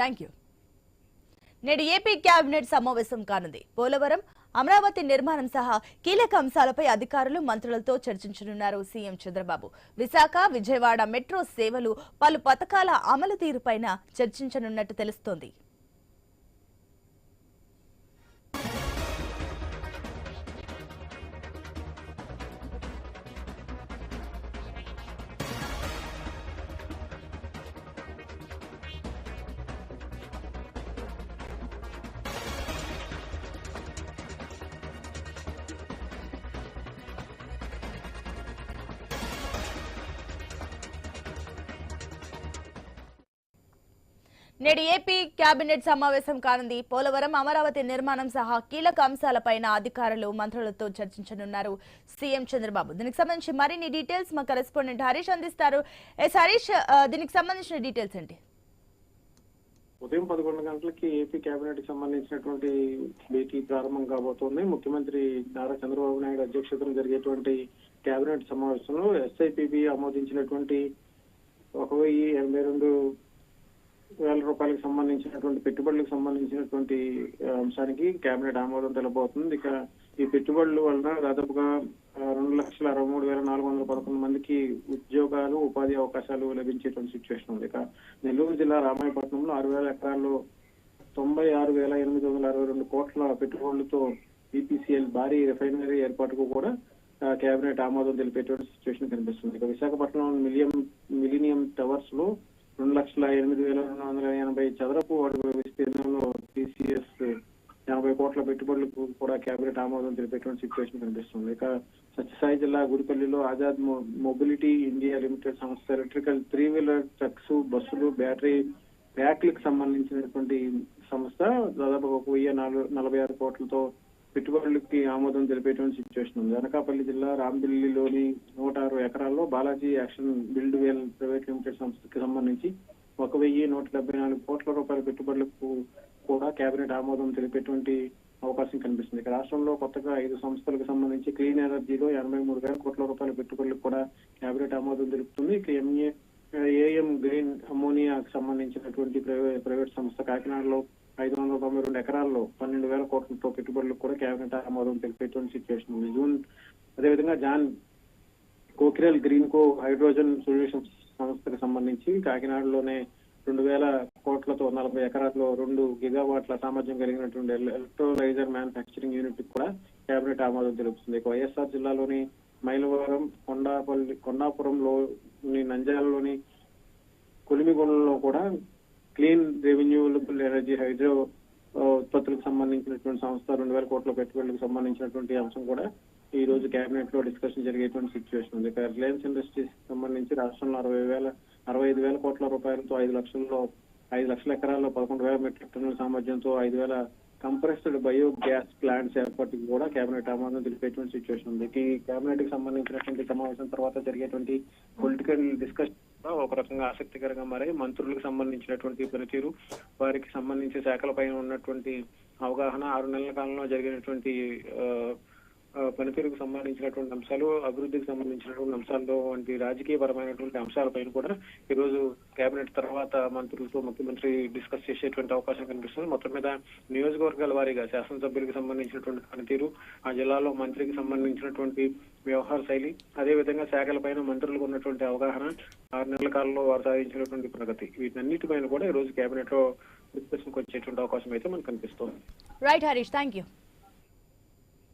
Thank you నేడు AP cabinet సమావేశం కానుంది. పోలవరం అమరావతి నిర్మాణం సహా కీలక అంశాలపై అధికారులు మంత్రులతో చర్చించనున్నారు సీఎం చంద్రబాబు. విశాఖ విజయవాడ మెట్రో సేవలు పలు పథకాల అమలు తీరుపైన చర్చించనున్నట్టు తెలుస్తోంది. నేడు ఏపీ కేబినెట్ సమావేశం కానుంది. పోలవరం అమరావతి నిర్మాణం సహా కీలక అంశాలపైన అధికారులు మంత్రులతో చర్చించనున్నారు. సీఎం చంద్రబాబు దీనికి సంబంధించి మరిన్ని డీటెయిల్స్ మా కరెస్పాండెంట్ హరీష్ అందిస్తారు. ఎస్ హరీష్ దీనికి సంబంధించిన డీటెయిల్స్ ఏంటి? ఉదయం పదకొండు గంటలకి ఏపీ కేబినెట్కి సంబంధించినటువంటి భేటీ ప్రారంభం కాబోతోంది. ముఖ్యమంత్రి నారా చంద్రబాబు నాయుడు అధ్యక్షతన జరిగేటువంటి కేబినెట్ సమావేశంలో ఎస్ఐపిబి ఆమోదించినటువంటి ఒక వెయ్యి ఎనభై రెండు వేల రూపాయలకు సంబంధించినటువంటి పెట్టుబడులకు సంబంధించినటువంటి అంశానికి కేబినెట్ ఆమోదం తెలబోతుంది. ఇక ఈ పెట్టుబడుల వలన దాదాపుగా రెండు లక్షల అరవై మూడు వేల నాలుగు వందల పదకొండు మందికి ఉద్యోగాలు ఉపాధి అవకాశాలు లభించేటువంటి సిచ్యువేషన్ ఉంది. ఇక నెల్లూరు జిల్లా రామాయపట్నంలో ఆరు వేల ఎకరాల్లో తొంభై ఆరు వేల ఎనిమిది వందల అరవై రెండు కోట్ల పెట్టుబడులతో బీపీసీఎల్ భారీ రిఫైనరీ ఏర్పాటుకు కూడా కేబినెట్ ఆమోదం తెలిపేటువంటి సిచ్యువేషన్ కనిపిస్తుంది. ఇక విశాఖపట్నం మిలియం మిలీనియం టవర్స్లో రెండు లక్షల ఎనిమిది వేల రెండు వందల ఎనభై చదరపు అడుగుల విస్తీర్ణంలో టీసీఎస్ ఎనభై కోట్ల పెట్టుబడులకు కూడా కేబినెట్ ఆమోదం తెలిపేటువంటి సిచ్యువేషన్ కనిపిస్తుంది. ఇక సత్యసాయి జిల్లా గుడిపల్లిలో ఆజాద్ మొ- మొబిలిటీ ఇండియా లిమిటెడ్ సంస్థ ఎలక్ట్రికల్ త్రీ వీలర్ ట్రక్స్ బస్సులు బ్యాటరీ బ్యాటరీలకు సంబంధించినటువంటి సంస్థ దాదాపు ఒక వెయ్యి నాలుగు నలభై ఆరు కోట్లతో పెట్టుబడులకి ఆమోదం తెలిపేటువంటి సిచ్యువేషన్ ఉంది. అనకాపల్లి జిల్లా రాంబిల్లిలోని నూట ఆరు ఎకరాల్లో Balaji action buildwell private limited సంస్థకి సంబంధించి ఒక వెయ్యి నూట డెబ్బై నాలుగు కోట్ల రూపాయల పెట్టుబడులకు కూడా కేబినెట్ ఆమోదం తెలిపేటువంటి అవకాశం కనిపిస్తుంది. రాష్ట్రంలో కొత్తగా ఐదు సంస్థలకు సంబంధించి క్లీన్ ఎనర్జీలో ఎనభై మూడు వేల కోట్ల రూపాయల పెట్టుబడులకు కూడా కేబినెట్ ఆమోదం తెలుపుతుంది. ఇక ఎంఏ ఏఎం గ్రీన్ అమోనియాకు సంబంధించినటువంటి ప్రైవే- ప్రైవేట్ సంస్థ కాకినాడలో ఐదు వందల తొంభై రెండు ఎకరాల్లో పన్నెండు వేల కోట్లతో పెట్టుబడులకు కూడా కేబినెట్ ఆమోదం తెలిపేటువంటి సిచ్యువేషన్ ఉంది. జూన్ అదేవిధంగా John Cockerill Greenko hydrogen solutions సంస్థకు సంబంధించి కాకినాడలోనే రెండు వేల కోట్లతో నలభై ఎకరాల్లో రెండు గిగావాట్ల సామర్థ్యం కలిగినటువంటి ఎలక్ట్రోలైజర్ మ్యానుఫ్యాక్చరింగ్ యూనిట్ కూడా కేబినెట్ ఆమోదం తెలుపుతుంది. వైఎస్ఆర్ జిల్లాలోని మైలవరం కొండాపల్లి కొండాపురంలోని నంజాలలోని కొలిమిగొండలో కూడా క్లీన్ రెన్యూవబుల్ ఎనర్జీ హైడ్రో ఉత్పత్తులకు సంబంధించినటువంటి సంస్థ రెండు వేల కోట్ల పెట్టుబడులకు సంబంధించినటువంటి అంశం కూడా ఈ రోజు కేబినెట్లో డిస్కషన్ జరిగేటువంటి సిచ్యువేషన్ ఉంది. రిలయన్స్ ఇండస్ట్రీస్ సంబంధించి రాష్ట్రంలో అరవై వేల అరవై ఐదు వేల కోట్ల రూపాయలతో ఐదు లక్షల్లో ఐదు లక్షల ఎకరాల్లో పదకొండు వేల మెట్రిక్ టన్నుల సామర్థ్యంతో ఐదు వేల కంప్రెస్డ్ బయో గ్యాస్ ప్లాంట్స్ ఏర్పాటుకి కూడా కేబినెట్ ఆమోదం తెలిపేటువంటి సిచ్యువేషన్ ఉంది. ఈ కేబినెట్కి సంబంధించినటువంటి సమావేశం తర్వాత జరిగేటువంటి పొలిటికల్ డిస్కషన్ ఒక రకంగా ఆసక్తికరంగా మారాయి. మంత్రులకు సంబంధించినటువంటి పనితీరు వారికి సంబంధించి శాఖలపైన ఉన్నటువంటి అవగాహన ఆరు నెలల కాలంలో జరిగినటువంటి ఆ, పనితీరుకు సంబంధించినటువంటి అంశాలు అభివృద్ధికి సంబంధించినటువంటి అంశాల్లో వంటి రాజకీయ పరమైనటువంటి అంశాలపైన కూడా ఈ రోజు కేబినెట్ తర్వాత మంత్రులతో ముఖ్యమంత్రి డిస్కస్ చేసేటువంటి అవకాశం కనిపిస్తుంది. మొత్తం మీద నియోజకవర్గాల వారీగా శాసనసభ్యులకు సంబంధించినటువంటి పనితీరు ఆ జిల్లాలో మంత్రికి సంబంధించినటువంటి వ్యవహార శైలి అదే విధంగా శాఖలపైన మంత్రులకు ఉన్నటువంటి అవగాహన ఆరు నెలల కాలంలో వారు సాధించినటువంటి ప్రగతి వీటన్నిటిపైన కూడా ఈ రోజు కేబినెట్లో డిస్కషన్కి వచ్చేటువంటి అవకాశం అయితే మనకు కనిపిస్తోంది. Right Harish thank you